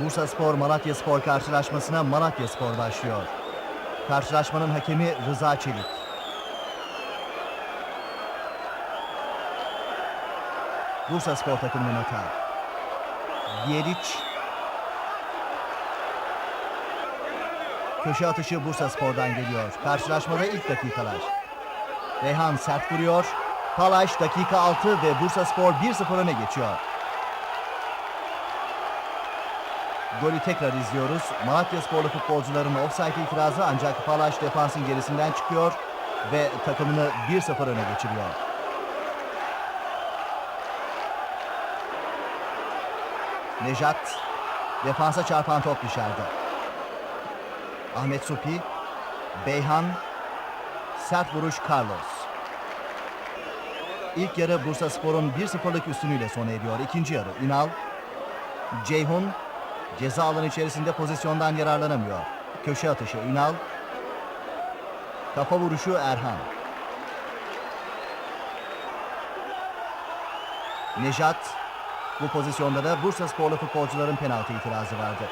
Bursa Spor Malatya Spor karşılaşmasına Malatya Spor başlıyor. Karşılaşmanın hakemi Rıza Çelik. Bursa Spor takımının hata. Yediç. Köşe atışı Bursa Spor'dan geliyor. Karşılaşmada ilk dakikalar. Reyhan sert vuruyor. Palaş dakika 6 ve Bursa Spor 1-0 öne geçiyor. Golü tekrar izliyoruz. Malatya Sporlu futbolcuların offside itirazı ancak Palaş defansın gerisinden çıkıyor ve takımını 1-0 öne geçiriyor. Nejat defansa çarpan top dışarıda. Ahmet Supi, Beyhan, sert vuruş Carlos. İlk yarı Bursa Spor'un 1-0'lık üstünüyle sona eriyor. İkinci yarı Ünal, Ceyhun ceza alanı içerisinde pozisyondan yararlanamıyor. Köşe atışı Ünal, kafa vuruşu Erhan. Nejat, bu pozisyonda da Bursa Sporlu futbolcuların penaltı itirazı vardı.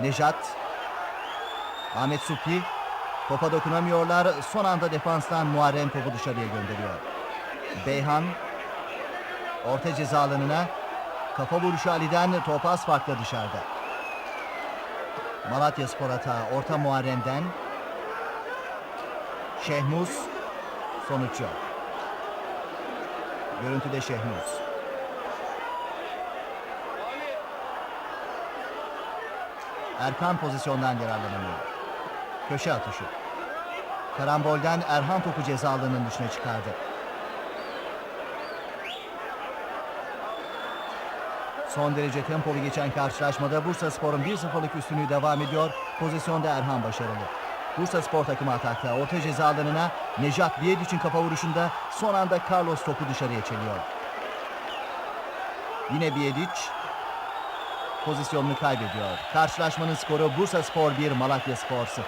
Nejat, Ahmet Supi, topa dokunamıyorlar. Son anda defanstan Muharrem topu dışarıya gönderiyor. Beyhan, orta ceza alanına kafa vuruşu Ali'den top az farkla dışarıda. Malatya Spor hata orta Muharrem'den. Şehmuz, sonuç yok. Görüntüde Şehmuz. Erkan pozisyondan yararlanamıyor. Köşe atışı. Karambolden Erhan topu ceza alanının dışına çıkardı. Son derece tempolu geçen karşılaşmada Bursa Spor'un 1-0'lık üstünlüğü devam ediyor. Pozisyonda Erhan başarılı. Bursa Spor takımı atakta. Orta ceza alanına Nejat Biyediç'in kafa vuruşunda son anda Carlos topu dışarıya çeliyor. Yine Biyediç pozisyonunu kaybediyor. Karşılaşmanın skoru Bursa Spor 1, Malatya Spor 0.